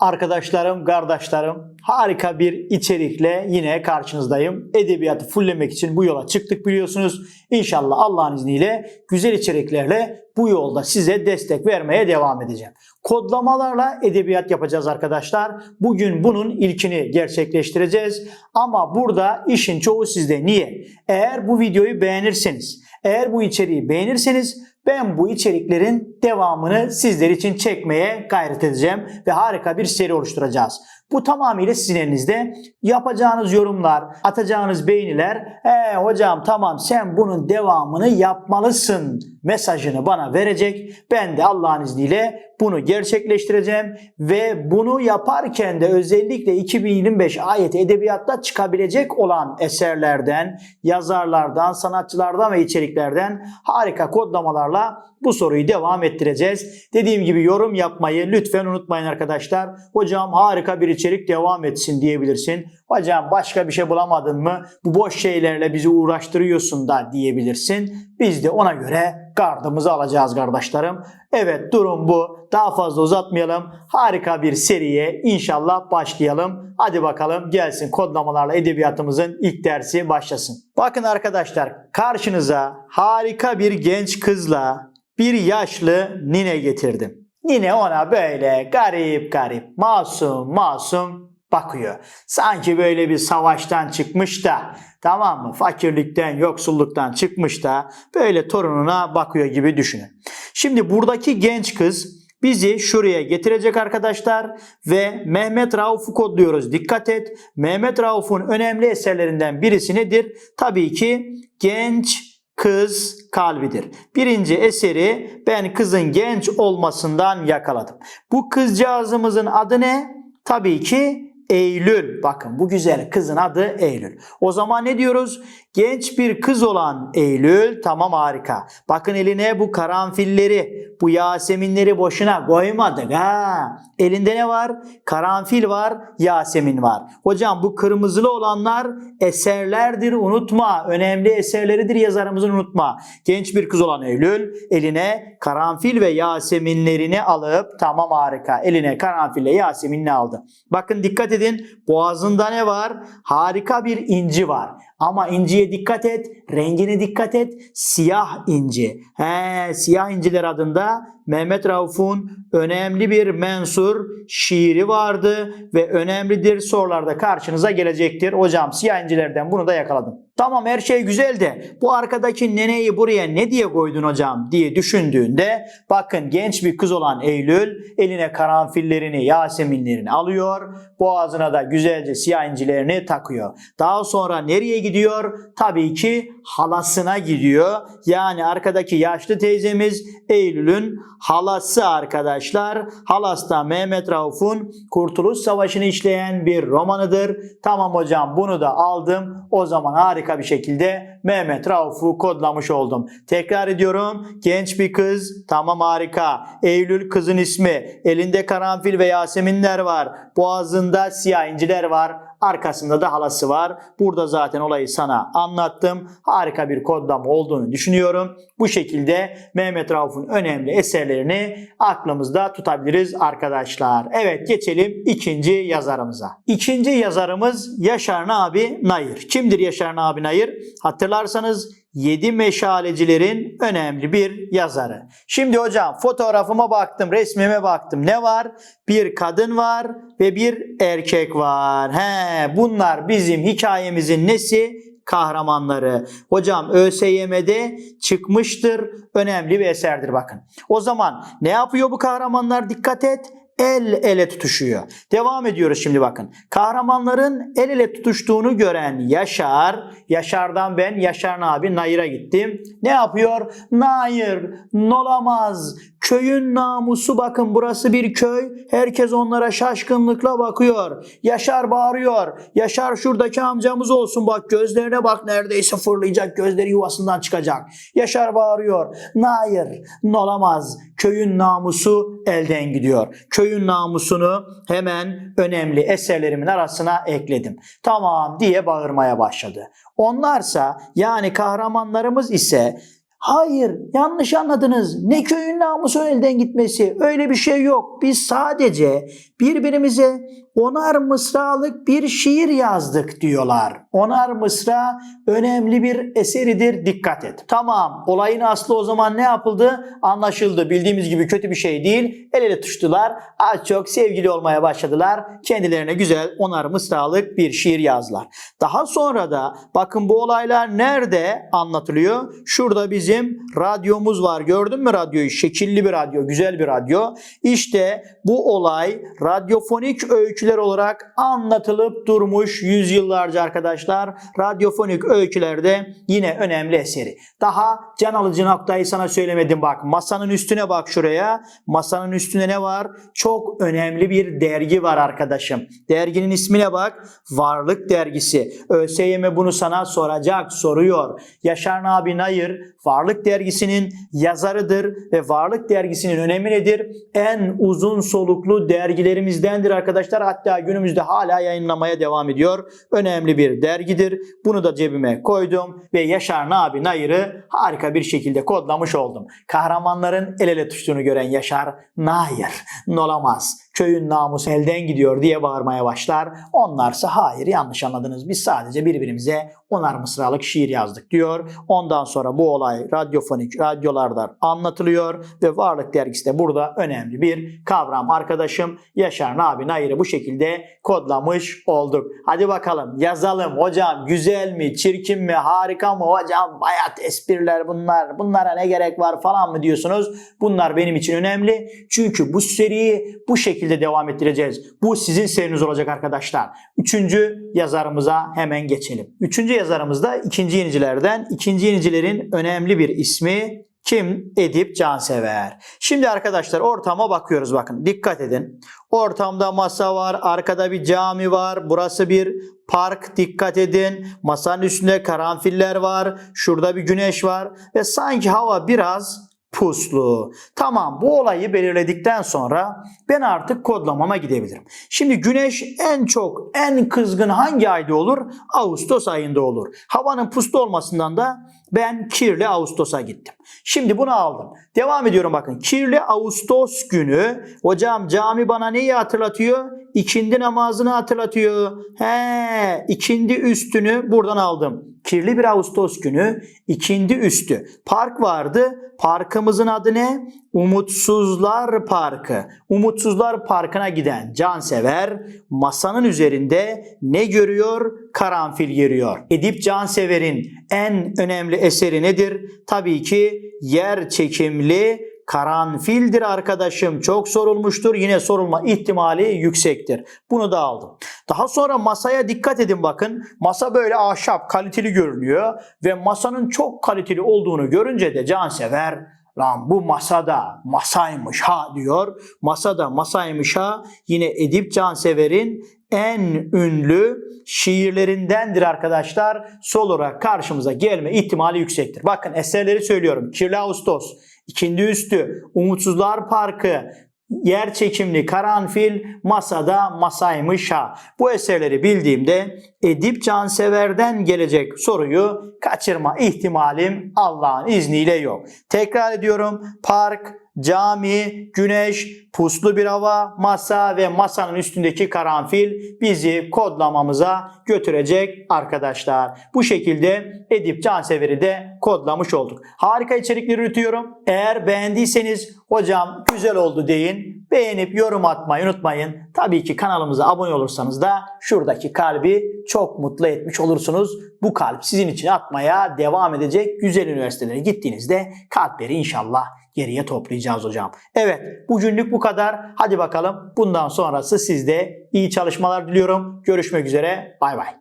Arkadaşlarım, kardeşlerim harika bir içerikle yine karşınızdayım. Edebiyatı fulllemek için bu yola çıktık biliyorsunuz. İnşallah Allah'ın izniyle güzel içeriklerle bu yolda size destek vermeye devam edeceğim. Kodlamalarla edebiyat yapacağız arkadaşlar. Bugün bunun ilkini gerçekleştireceğiz. Ama burada işin çoğu sizde. Niye? Eğer bu videoyu beğenirseniz, eğer bu içeriği beğenirseniz ben bu içeriklerin devamını sizler için çekmeye gayret edeceğim ve harika bir seri oluşturacağız. Bu tamamıyla sizin elinizde. Yapacağınız yorumlar, atacağınız beğeniler, "Ee hocam tamam sen bunun devamını yapmalısın mesajını bana verecek. Ben de Allah'ın izniyle bunu gerçekleştireceğim ve bunu yaparken de özellikle 2025 ayet edebiyatta çıkabilecek olan eserlerden, yazarlardan, sanatçılardan ve içeriklerden harika kodlamalarla bu soruyu devam ettireceğiz. Dediğim gibi yorum yapmayı lütfen unutmayın arkadaşlar. Hocam harika bir içerik devam etsin diyebilirsin. Hocam başka bir şey bulamadın mı? Bu boş şeylerle bizi uğraştırıyorsun da diyebilirsin. Biz de ona göre gardımızı alacağız kardeşlerim. Evet durum bu. Daha fazla uzatmayalım. Harika bir seriye inşallah başlayalım. Hadi bakalım gelsin kodlamalarla edebiyatımızın ilk dersi başlasın. Bakın arkadaşlar karşınıza harika bir genç kızla bir yaşlı nine getirdim. Nine ona böyle garip garip, masum masum bakıyor. Sanki böyle bir savaştan çıkmış da tamam mı? Fakirlikten, yoksulluktan çıkmış da böyle torununa bakıyor gibi düşünün. Şimdi buradaki genç kız bizi şuraya getirecek arkadaşlar ve Mehmet Rauf'u kodluyoruz. Dikkat et. Mehmet Rauf'un önemli eserlerinden birisi nedir? Tabii ki Genç Kız Kalbidir. Birinci eseri ben kızın genç olmasından yakaladım. Bu kızcağızımızın adı ne? Tabii ki Eylül. Bakın bu güzel kızın adı Eylül. O zaman ne diyoruz? Genç bir kız olan Eylül tamam harika. Bakın eline bu karanfilleri, bu yaseminleri boşuna koymadık ha. Elinde ne var? Karanfil var, yasemin var. Hocam bu kırmızılı olanlar eserlerdir unutma. Önemli eserleridir yazarımızın unutma. Genç bir kız olan Eylül eline karanfil ve yaseminlerini alıp tamam harika. Eline karanfille yaseminini aldı. Bakın dikkat edin boğazında ne var? Harika bir inci var. Ama inciye dikkat et, rengine dikkat et. Siyah inci. He, siyah inciler adında Mehmet Rauf'un önemli bir mensur şiiri vardı ve önemlidir sorularda karşınıza gelecektir. Hocam siyah incilerden bunu da yakaladım. Tamam her şey güzel de bu arkadaki neneyi buraya ne diye koydun hocam diye düşündüğünde bakın genç bir kız olan Eylül eline karanfillerini, yaseminlerini alıyor. Boğazına da güzelce siyah incilerini takıyor. Daha sonra nereye gidiyor? Tabii ki halasına gidiyor. Yani arkadaki yaşlı teyzemiz Eylül'ün halası arkadaşlar. Halası da Mehmet Rauf'un Kurtuluş Savaşı'nı işleyen bir romanıdır. Tamam hocam bunu da aldım. O zaman harika bir şekilde Mehmet Rauf'u kodlamış oldum. Tekrar ediyorum. Genç bir kız. Tamam harika. Eylül kızın ismi. Elinde karanfil ve yaseminler var. Boğazında siyah inciler var. Arkasında da halası var. Burada zaten olayı sana anlattım. Harika bir kodlama olduğunu düşünüyorum. Bu şekilde Mehmet Rauf'un önemli eserlerini aklımızda tutabiliriz arkadaşlar. Evet geçelim ikinci yazarımıza. İkinci yazarımız Yaşar Nabi Nayır. Kimdir Yaşar Nabi Nayır? Hatırlarsanız 7 meşalecilerin önemli bir yazarı. Şimdi hocam fotoğrafıma baktım, resmime baktım. Ne var? Bir kadın var ve bir erkek var. He, bunlar bizim hikayemizin nesi? kahramanları. Hocam ÖSYM'de çıkmıştır. Önemli bir eserdir bakın. O zaman ne yapıyor bu kahramanlar? Dikkat et el ele tutuşuyor. Devam ediyoruz şimdi bakın. Kahramanların el ele tutuştuğunu gören Yaşar, Yaşar'dan ben Yaşar abi Nayır'a gittim. Ne yapıyor? Nayır, nolamaz, köyün namusu bakın burası bir köy. Herkes onlara şaşkınlıkla bakıyor. Yaşar bağırıyor. Yaşar şuradaki amcamız olsun bak gözlerine bak neredeyse fırlayacak gözleri yuvasından çıkacak. Yaşar bağırıyor. Nayır, nolamaz, köyün namusu elden gidiyor. Köyün namusunu hemen önemli eserlerimin arasına ekledim. Tamam diye bağırmaya başladı. Onlarsa yani kahramanlarımız ise Hayır, yanlış anladınız. Ne köyün namusu elden gitmesi. Öyle bir şey yok. Biz sadece birbirimize onar mısralık bir şiir yazdık diyorlar. Onar mısra önemli bir eseridir. Dikkat et. Tamam, olayın aslı o zaman ne yapıldı? Anlaşıldı. Bildiğimiz gibi kötü bir şey değil. El ele tutuştular. Az çok sevgili olmaya başladılar. Kendilerine güzel onar mısralık bir şiir yazdılar. Daha sonra da bakın bu olaylar nerede anlatılıyor? Şurada bizim radyomuz var. Gördün mü radyoyu? Şekilli bir radyo, güzel bir radyo. İşte bu olay radyofonik öyküler olarak anlatılıp durmuş yüzyıllarca arkadaşlar. Radyofonik öykülerde yine önemli eseri. Daha can alıcı noktayı sana söylemedim bak. Masanın üstüne bak şuraya. Masanın üstünde ne var? Çok önemli bir dergi var arkadaşım. Derginin ismine bak. Varlık dergisi. ÖSYM bunu sana soracak, soruyor. Yaşar Nabi Nayır Varlık dergisinin yazarıdır ve Varlık dergisinin önemi nedir? En uzun soluklu dergilerimizdendir arkadaşlar. Hatta günümüzde hala yayınlamaya devam ediyor. Önemli bir dergidir. Bunu da cebime koydum ve Yaşar Nabi Nayır'ı harika bir şekilde kodlamış oldum. Kahramanların el ele tutuştuğunu gören Yaşar Nayır olamaz. Köyün namusu elden gidiyor diye bağırmaya başlar. Onlarsa hayır yanlış anladınız. Biz sadece birbirimize onar mısralık şiir yazdık diyor. Ondan sonra bu olay radyofonik radyolarda anlatılıyor ve Varlık Dergisi de burada önemli bir kavram. Arkadaşım Yaşar Nabi Nayır'ı bu şekilde kodlamış olduk. Hadi bakalım yazalım hocam güzel mi, çirkin mi, harika mı hocam bayat espriler bunlar. Bunlara ne gerek var falan mı diyorsunuz? Bunlar benim için önemli. Çünkü bu seriyi bu şekilde devam ettireceğiz. Bu sizin seriniz olacak arkadaşlar. Üçüncü yazarımıza hemen geçelim. Üçüncü yazarımız da ikinci yenicilerden. İkinci yenicilerin önemli bir ismi kim? Edip Cansever. Şimdi arkadaşlar ortama bakıyoruz bakın. Dikkat edin. Ortamda masa var, arkada bir cami var, burası bir park dikkat edin. Masanın üstünde karanfiller var, şurada bir güneş var ve sanki hava biraz puslu. Tamam bu olayı belirledikten sonra ben artık kodlamama gidebilirim. Şimdi güneş en çok en kızgın hangi ayda olur? Ağustos ayında olur. Havanın puslu olmasından da ben kirli Ağustos'a gittim. Şimdi bunu aldım. Devam ediyorum bakın. Kirli Ağustos günü hocam cami bana neyi hatırlatıyor? İkindi namazını hatırlatıyor. He, ikindi üstünü buradan aldım. Kirli bir Ağustos günü ikindi üstü. Park vardı. Parkımızın adı ne? Umutsuzlar Parkı. Umutsuzlar Parkı'na giden cansever masanın üzerinde ne görüyor? Karanfil görüyor. Edip Cansever'in en önemli eseri nedir? Tabii ki yer çekimli karanfildir arkadaşım. Çok sorulmuştur. Yine sorulma ihtimali yüksektir. Bunu da aldım. Daha sonra masaya dikkat edin bakın. Masa böyle ahşap kaliteli görünüyor ve masanın çok kaliteli olduğunu görünce de cansever Lan bu masada masaymış ha diyor. Masada masaymış ha. Yine Edip Cansever'in en ünlü şiirlerindendir arkadaşlar. Sol olarak karşımıza gelme ihtimali yüksektir. Bakın eserleri söylüyorum. Kirli Ağustos, İkindi Üstü, Umutsuzlar Parkı, Yer çekimli karanfil masada masaymış ha. Bu eserleri bildiğimde Edip Cansever'den gelecek soruyu kaçırma ihtimalim Allah'ın izniyle yok. Tekrar ediyorum. Park, cami, güneş, puslu bir hava, masa ve masanın üstündeki karanfil bizi kodlamamıza götürecek arkadaşlar. Bu şekilde Edip Cansever'i de kodlamış olduk. Harika içerikler üretiyorum. Eğer beğendiyseniz hocam güzel oldu deyin. Beğenip yorum atmayı unutmayın. Tabii ki kanalımıza abone olursanız da şuradaki kalbi çok mutlu etmiş olursunuz. Bu kalp sizin için atmaya devam edecek. Güzel üniversitelere gittiğinizde kalpleri inşallah geriye toplayacağız hocam. Evet bugünlük bu kadar. Hadi bakalım bundan sonrası sizde iyi çalışmalar diliyorum. Görüşmek üzere. Bay bay.